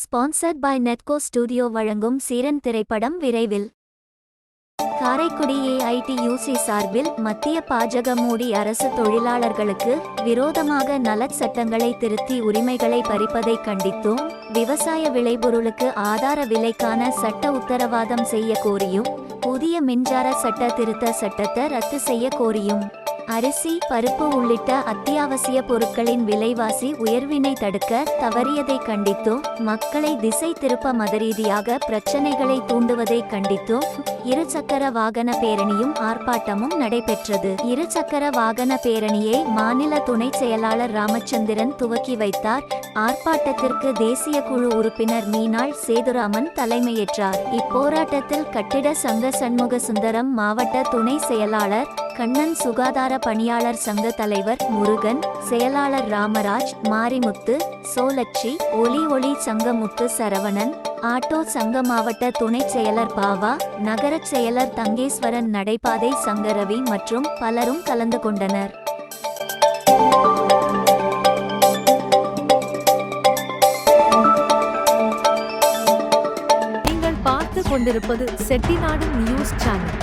Sponsored by நெட்கோ studio வழங்கும் சீரன் திரைப்படம் விரைவில். காரைக்குடி ஏஐடியூசி சார்பில் மத்திய பாஜக மோடி அரசு தொழிலாளர்களுக்கு விரோதமாக நலச் சட்டங்களை திருத்தி உரிமைகளை பறிப்பதை கண்டித்தும் விவசாய விளைபொருளுக்கு ஆதார விலைக்கான சட்ட உத்தரவாதம் செய்ய கோரியும் புதிய மின்சார சட்ட திருத்த சட்டத்தை ரத்து செய்ய கோரியும். அரிசி பருப்பு உள்ளிட்ட அத்தியாவசிய பொருட்களின் விலைவாசி உயர்வினை தடுக்க தவறியதை கண்டித்தும் மக்களை திசை திருப்ப மதரீதியாக பிரச்சனைகளை தூண்டுவதை கண்டித்தும் இருசக்கர வாகன பேரணியும் ஆர்ப்பாட்டமும் நடைபெற்றது. இருசக்கர வாகன பேரணியை மாநில துணை செயலாளர் ராமச்சந்திரன் துவக்கி வைத்தார். ஆர்ப்பாட்டத்திற்கு தேசிய குழு உறுப்பினர் மீனாள் சேதுராமன் தலைமையேற்றார். இப்போராட்டத்தில் கட்டிட சங்க சண்முக சுந்தரம் மாவட்ட துணை செயலாளர் கண்ணன் சுகாதார பணியாளர் சங்க தலைவர் முருகன் செயலாளர் ராமராஜ் மாரிமுத்து சோலட்சி ஒலி ஒளி சங்கமுத்து சரவணன் ஆட்டோ சங்க மாவட்ட துணை செயலர் பாவா நகரச் செயலர் தங்கேஸ்வரன் நடைபாதை சங்கரவி மற்றும் பலரும் கலந்து கொண்டனர். நீங்கள் பார்த்து கொண்டிருப்பது செட்டிநாடு நியூஸ் சேனல்.